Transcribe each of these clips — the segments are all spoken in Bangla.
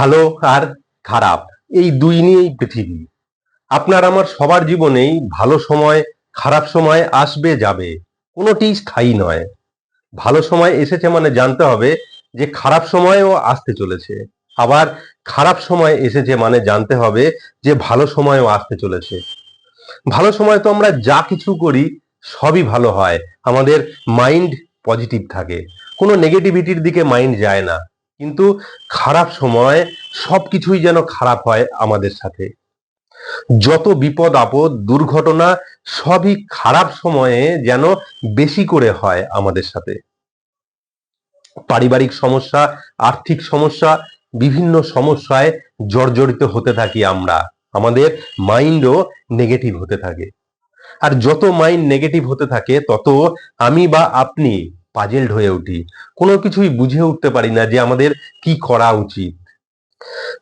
ভালো আর খারাপ। এই দুই নিয়েই পৃথিবী। আপনার আমার সবার জীবনেই ভালো সময়, খারাপ সময় আসবে, যাবে। কোনোটি স্থায়ী নয়। ভালো সময় এসেছে মানে জানতে হবে যে খারাপ সময়ও আসতে চলেছে। আবার খারাপ সময় এসেছে মানে জানতে হবে যে ভালো সময়ও আসতে চলেছে। ভালো সময় তো আমরা যা কিছু করি, সবই ভালো হয়। আমাদের মাইন্ড পজিটিভ থাকে। কোনো নেগেটিভিটির দিকে মাইন্ড যায় না। কিন্তু খারাপ সময় সব কিছুই যেন খারাপ হয় আমাদের সাথে। যত বিপদ, আপদ, দুর্ঘটনা সবই খারাপ সময়ে যেন বেশি করে হয় আমাদের সাথে। পারিবারিক সমস্যা, আর্থিক সমস্যা, বিভিন্ন সমস্যায় জর্জরিত হতে থাকি আমরা। আমাদের মাইন্ডও নেগেটিভ হতে থাকে। আর যত মাইন্ড নেগেটিভ হতে থাকে, তত আমি বা আপনি পাজেল্ড হয়ে উঠি। কোনো কিছুই বুঝে উঠতে পারি না যে আমাদের কি করা উচিত।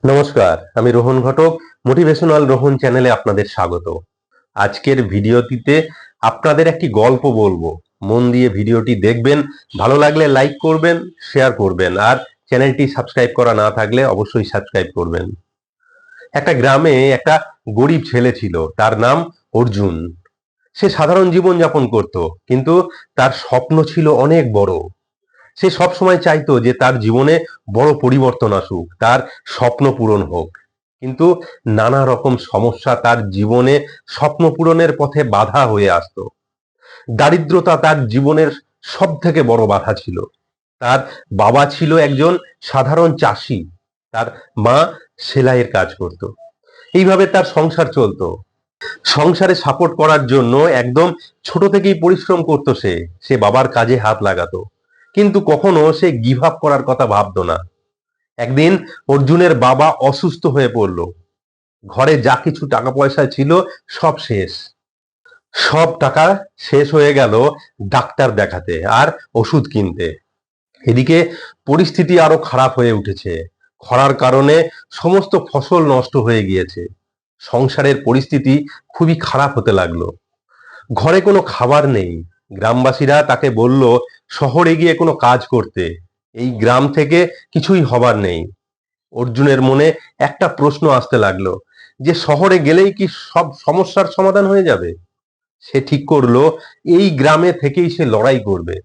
নমস্কার, আমি রোহন ঘটক মোটিভেশনাল রোহন চ্যানেলে আপনাদের স্বাগত। আজকের ভিডিওটিতে আপনাদের একটি গল্প বলব। মন দিয়ে ভিডিওটি দেখবেন, ভালো লাগলে লাইক করবেন শেয়ার করবেন, আর চ্যানেলটি সাবস্ক্রাইব করা না থাকলে অবশ্যই সাবস্ক্রাইব করবেন। একটা গ্রামে একটা গরিব ছেলে ছিল, তার নাম অর্জুন। সে সাধারণ জীবন যাপন করত, কিন্তু তার স্বপ্ন ছিল অনেক বড়। সে সব সময় চাইতো যে তার জীবনে বড় পরিবর্তন আসুক, তার স্বপ্ন পূরণ হোক। কিন্তু নানা রকম সমস্যা তার জীবনে স্বপ্ন পূরণের পথে বাধা হয়ে আসতো। দারিদ্রতা তার জীবনের সব থেকে বড় বাধা ছিল। তার বাবা ছিল একজন সাধারণ চাষি, তার মা সেলাইয়ের কাজ করত। এইভাবে তার সংসার চলতো। সংসারে সাপোর্ট করার জন্য একদম ছোট থেকেই পরিশ্রম করতো সে। সে বাবার কাজে হাত লাগাতো। কিন্তু কখনো সে গিভ আপ করার কথা ভাবতো না। একদিন অর্জুনের বাবা অসুস্থ হয়ে পড়ল। ঘরে যা কিছু টাকা পয়সা ছিল সব শেষ। সব টাকা শেষ হয়ে গেল ডাক্তার দেখাতে আর ওষুধ কিনতে। এদিকে পরিস্থিতি আরও খারাপ হয়ে উঠেছে। খরার কারণে সমস্ত ফসল নষ্ট হয়ে গিয়েছে। সংসারের পরিস্থিতি খুবই খারাপ হতে লাগল। ঘরে কোনো খাবার নেই। গ্রামবাসীরা তাকে বলল, শহরে গিয়ে কোনো কাজ করতে। এই গ্রাম থেকে কিছুই হবার নেই। অর্জুনের মনে একটা প্রশ্ন আসতে লাগল, যে শহরে গেলেই কি সব সমস্যার সমাধান হয়ে যাবে? সে ঠিক করল, এই গ্রামে থেকেই সে লড়াই করবে।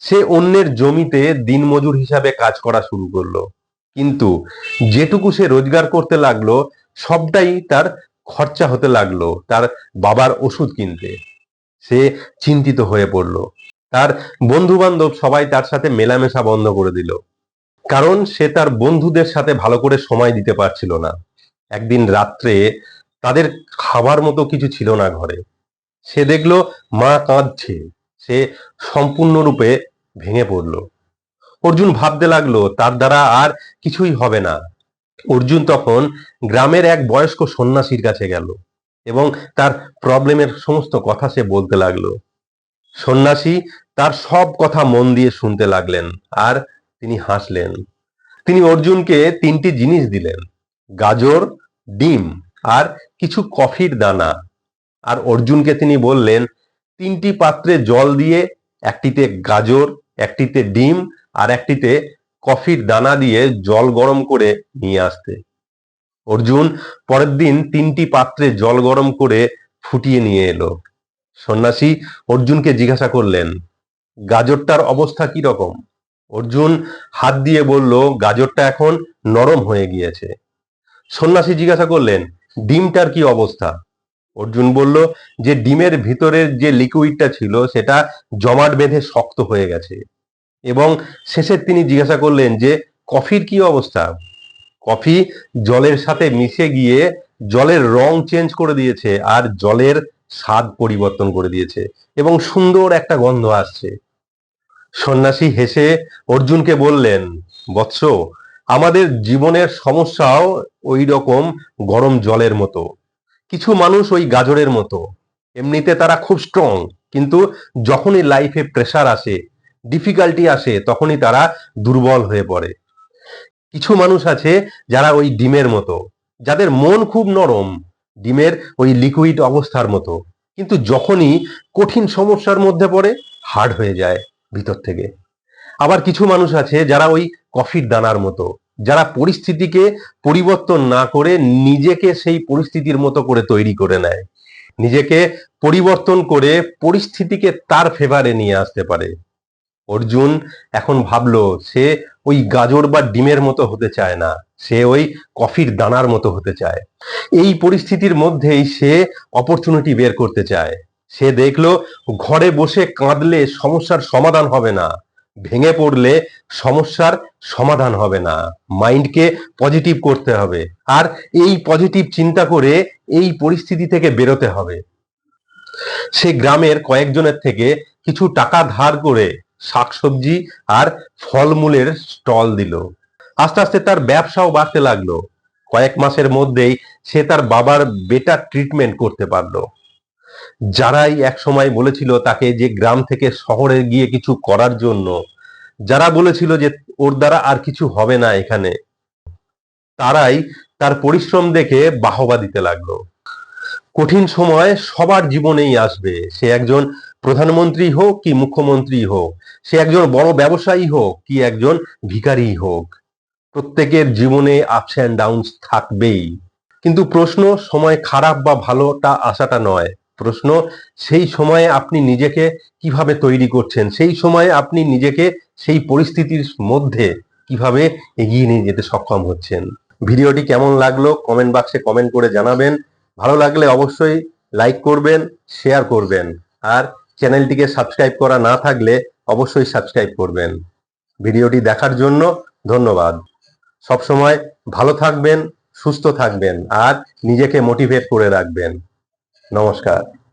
সে অন্যের জমিতে দিনমজুর হিসাবে কাজ করা শুরু করল। কিন্তু যেটুকু সে রোজগার করতে লাগল সবটাই তার খরচা হতে লাগল, তার বাবার ওষুধ কিনতে। সে চিন্তিত হয়ে পড়ল। তার বন্ধু বান্ধব সবাই তার সাথে মেলামেশা বন্ধ করে দিল। কারণ সে তার বন্ধুদের সাথে ভালো করে সময় দিতে পারছিল না। একদিন রাত্রে তাদের খাবার মতো কিছু ছিল না ঘরে। সে দেখল, মা কাঁদছে। সে সম্পূর্ণরূপে ভেঙে পড়ল। অর্জুন ভাবতে লাগল, তার দ্বারা আর কিছুই হবে না। অর্জুন তখন গ্রামের এক বয়স্ক সন্ন্যাসীর কাছে গেল এবং তার প্রবলেমের সমস্ত কথা সে বলতে লাগল। সন্ন্যাসী তার সব কথা মন দিয়ে শুনতে লাগলেন আর তিনি হাসলেন। তিনি অর্জুনকে তিনটি জিনিস দিলেন, গাজর, ডিম আর কিছু কফির দানা। আর অর্জুনকে তিনি বললেন, তিনটি পাত্রে জল দিয়ে একটিতে গাজর, একটিতে ডিম আর একটিতে কফির দানা দিয়ে জল গরম করে নিয়ে আসতে। অর্জুন পরের দিন তিনটি পাত্রে জল গরম করে ফুটিয়ে নিয়ে এলো। সন্ন্যাসী অর্জুনকে জিজ্ঞাসা করলেন, গাজরটার অবস্থা কি রকম? অর্জুন হাত দিয়ে বলল, গাজরটা এখন নরম হয়ে গিয়েছে। সন্ন্যাসী জিজ্ঞাসা করলেন, ডিমটার কি অবস্থা? অর্জুন বলল, যে ডিমের ভিতরের যে লিকুইডটা ছিল, সেটা জমাট বেঁধে শক্ত হয়ে গেছে। এবং শেষে তিনি জিজ্ঞাসা করলেন যে, কফির কি অবস্থা? কফি জলের সাথে মিশে গিয়ে জলের রং চেঞ্জ করে দিয়েছে আর জলের স্বাদ পরিবর্তন করে দিয়েছে এবং সুন্দর একটা গন্ধ আসছে। সন্ন্যাসী হেসে অর্জুনকে বললেন, বৎস, আমাদের জীবনের সমস্যাও ওই রকম গরম জলের মতো। কিছু মানুষ ওই গাজরের মতো। এমনিতে তারা খুব স্ট্রং কিন্তু যখনই লাইফে প্রেশার আসে ডিফিকাল্টি আসে, তখনই তারা দুর্বল হয়ে পড়ে। কিছু মানুষ আছে যারা ওই ডিমের মতো, যাদের মন খুব নরম, ডিমের ওই লিকুইড অবস্থার মতো, কিন্তু যখনই কঠিন সমস্যার মধ্যে পড়ে হার্ড হয়ে যায় ভিতর থেকে। আবার কিছু মানুষ আছে যারা ওই কফির দানার মতো, যারা পরিস্থিতিকে পরিবর্তন না করে নিজেকে সেই পরিস্থিতির মতো করে তৈরি করে নেয়। নিজেকে পরিবর্তন করে পরিস্থিতিকে তার ফেভারে নিয়ে আসতে পারে। অর্জুন এখন ভাবলো, সে ওই গাজর বা ডিমের মতো হতে চায় না, সে ওই কফির দানার মতো হতে চায়। এই পরিস্থিতির মধ্যেই সে অপরচুনিটি বের করতে চায়। সে দেখল, ঘরে বসে কাঁদলে সমস্যার সমাধান হবে না, ভেঙে পড়লে সমস্যার সমাধান হবে না, মাইন্ডকে পজিটিভ করতে হবে, আর এই পজিটিভ চিন্তা করে এই পরিস্থিতি থেকে বেরোতে হবে। সে গ্রামের কয়েকজনের থেকে কিছু টাকা ধার করে শাকসবজি আর ফলমূলের স্টল দিল। আস্তে আস্তে তার ব্যবসাও বাড়তে লাগল। কয়েক মাসের মধ্যেই সে তার বাবার বেটার ট্রিটমেন্ট করতে পারল। যারাই এক সময় বলেছিল তাকে যে গ্রাম থেকে শহরে গিয়ে কিছু করার জন্য, যারা বলেছিল যে ওর দ্বারা আর কিছু হবে না এখানে, তারাই তার পরিশ্রম দেখে বাহবা দিতে লাগল। কঠিন সময় সবার জীবনেই আসবে। সে একজন প্রধানমন্ত্রী হোক কি মুখ্যমন্ত্রী হোক সে একজন বড় ব্যবসায়ী হোক কি একজন ভিখারি হোক, প্রত্যেকের জীবনে আপস অ্যান্ড ডাউনস থাকবেই। কিন্তু প্রশ্ন, সময় খারাপ বা ভালোটা আসাটা নয়। প্রশ্ন, সেই সময়ে আপনি নিজেকে কীভাবে তৈরি করছেন? সেই সময়ে আপনি নিজেকে সেই পরিস্থিতির মধ্যে কীভাবে এগিয়ে নিয়ে যেতে সক্ষম হচ্ছেন? ভিডিওটি কেমন লাগল? কমেন্ট বাক্সে কমেন্ট করে জানাবেন। ভালো লাগলে অবশ্যই লাইক করবেন শেয়ার করবেন। আর চ্যানেলটিকে সাবস্ক্রাইব করা না থাকলে অবশ্যই সাবস্ক্রাইব করবেন। ভিডিওটি দেখার জন্য ধন্যবাদ। সবসময় ভালো থাকবেন, সুস্থ থাকবেন, আর নিজেকে মোটিভেট করে রাখবেন। নমস্কার।